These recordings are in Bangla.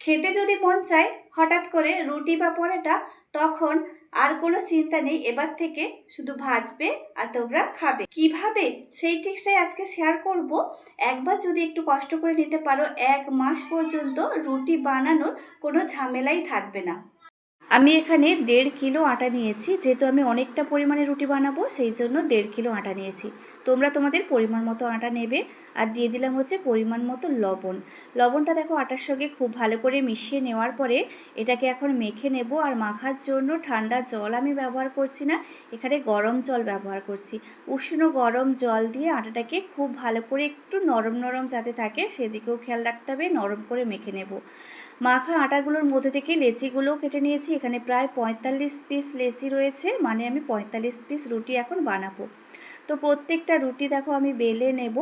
খেতে যদি মন চায়, হঠাৎ করে রুটি বা পরোটা, তখন আর কোনো চিন্তা নেই। এবার থেকে শুধু ভাজবে আর তোমরা খাবে। কীভাবে? সেই টিপসটাই আজকে শেয়ার করব। একবার যদি একটু কষ্ট করে নিতে পারো, এক মাস পর্যন্ত রুটি বানানোর কোনো ঝামেলাই থাকবে না। আমি এখানে দেড় কিলো আটা নিয়েছি, যেহেতু আমি অনেকটা পরিমাণে রুটি বানাবো, সেই জন্য দেড় কিলো আটা নিয়েছি। তোমরা তোমাদের পরিমাণ মতো আটা নেবে, আর দিয়ে দিলাম হচ্ছে পরিমাণ মতো লবণ। লবণটা দেখো আটার সঙ্গে খুব ভালো করে মিশিয়ে নেওয়ার পরে এটাকে এখন মেখে নেব, আর মাখার জন্য ঠান্ডা জল আমি ব্যবহার করছি না, এখানে গরম জল ব্যবহার করছি। উষ্ণ গরম জল দিয়ে আটাটাকে খুব ভালো করে একটু নরম নরম যাতে থাকে, সেদিকেও খেয়াল রাখতে হবে, নরম করে মেখে নেব। মাখা আটাগুলোর মধ্যে থেকে লেচিগুলো কেটে নিয়েছি। এখানে প্রায় পঁয়তাল্লিশ পিস লেচি রয়েছে মানে আমি পঁয়তাল্লিশ পিস রুটি এখন বানাবো। তো প্রত্যেকটা রুটি দেখো আমি বেলে নেব।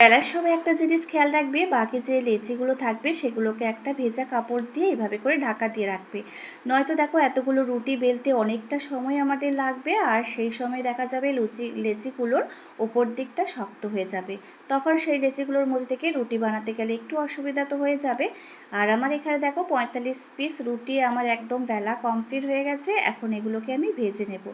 বেলার সময় একটা জিনিস খেয়াল রাখবে, বাকি যে লেচিগুলো থাকবে সেগুলোকে একটা ভেজা কাপড় দিয়ে এভাবে করে ঢাকা দিয়ে রাখবে। নয়তো দেখো এতগুলো রুটি বেলতে অনেকটা সময় আমাদের লাগবে, আর সেই সময় দেখা যাবে লুচি, লেচিগুলোর ওপর দিকটা শক্ত হয়ে যাবে। তখন সেই লেচিগুলোর মধ্যে থেকে রুটি বানাতে গেলে একটু অসুবিধা তো হয়ে যাবে। আর আমার এখানে দেখো পঁয়তাল্লিশ পিস রুটি আমার একদম বেলা কমপ্লিট হয়ে গেছে, এখন এগুলোকে আমি ভেজে নেব।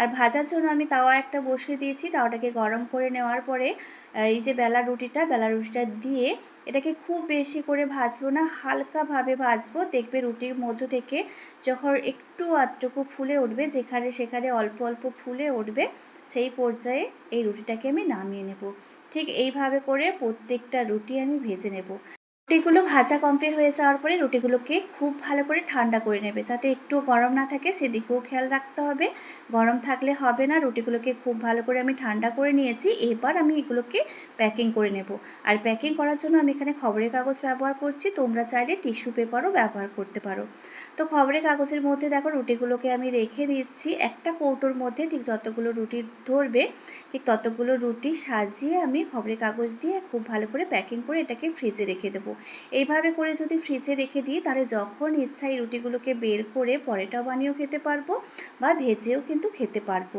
আর ভাজার জন্য আমি তাওয়া একটা বসিয়ে দিয়েছি, তাওয়াটাকে গরম করে নেওয়ার পরে এই যে বেলা রুটিটা বেলা রুটিটা দিয়ে এটাকে খুব বেশি করে ভাজবো না, হালকাভাবে ভাজবো। দেখবে রুটির মধ্য থেকে যখন একটু আধটুকু ফুলে উঠবে, যেখানে সেখানে অল্প অল্প ফুলে উঠবে, সেই পর্যায়ে এই রুটিটাকে আমি নামিয়ে নেব। ঠিক এইভাবে করে প্রত্যেকটা রুটি আমি ভেজে নেব। রুটিগুলো ভাজা কমপ্লিট হয়ে যাওয়ার পরে রুটিগুলোকে খুব ভালো করে ঠান্ডা করে নেবে। যাতে একটু গরম না থাকে, সেদিকেও খেয়াল রাখতে হবে। গরম থাকলে হবে না, রুটিগুলোকে খুব ভালো করে আমি ঠান্ডা করে নিয়েছি। এবার আমি এগুলোকে প্যাকিং করে নেব। আর প্যাকিং করার জন্য আমি এখানে খবরের কাগজ ব্যবহার করছি। তোমরা চাইলে টিস্যু পেপারও ব্যবহার করতে পারো। তো খবরের কাগজের মধ্যে দেখো, রুটিগুলোকে আমি রেখে দিচ্ছি। একটা কৌটোর মধ্যে ঠিক যতগুলো রুটি ধরবে, ঠিক ততগুলো রুটি সাজিয়ে আমি খবরের কাগজ দিয়ে খুব ভালো করে প্যাকিং করে এটাকে ফ্রিজে রেখে দেবো। এইভাবে করে যদি ফ্রিজে রেখে দিই, তাহলে যখন ইচ্ছা এই রুটিগুলোকে বের করে পরেটাও বানিয়েও খেতে পারব বা ভেজেও কিন্তু খেতে পারব।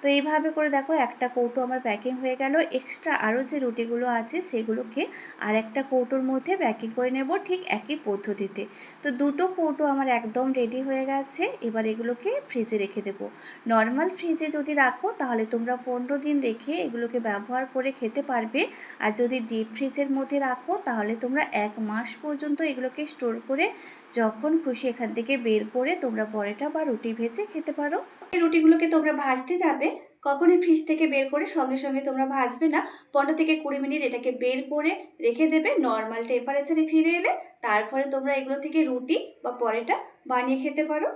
তো এইভাবে করে দেখো একটা কৌটো আমার প্যাকিং হয়ে গেল। এক্সট্রা আরও যে রুটিগুলো আছে, সেগুলোকে আর একটা কৌটোর মধ্যে প্যাকিং করে নেব ঠিক একই পদ্ধতিতে। তো দুটো কৌটো আমার একদম রেডি হয়ে গেছে, এবার এগুলোকে ফ্রিজে রেখে দেবো। নর্মাল ফ্রিজে যদি রাখো, তাহলে তোমরা পনেরো দিন রেখে এগুলোকে ব্যবহার করে খেতে পারবে। আর যদি ডিপ ফ্রিজের মধ্যে রাখো, তাহলে তোমরা এক মাস পর্যন্ত এগুলোকে স্টোর করে যখন খুশি এখান থেকে বের করে তোমরা পরেটা বা রুটি ভেজে খেতে পারো। রুটিগুলোকে তোমরা ভাজতে যাবে। কখনই ফ্রিজ থেকে বের করে সঙ্গে সঙ্গে তোমরা ভাজবে না। পনেরো থেকে কুড়ি মিনিট এটাকে বের করে রেখে দেবে নর্মাল টেম্পারেচারে ফিরে এলে। তারপরে তোমরা এগুলো থেকে রুটি বা পরেটা বানিয়ে খেতে পারো।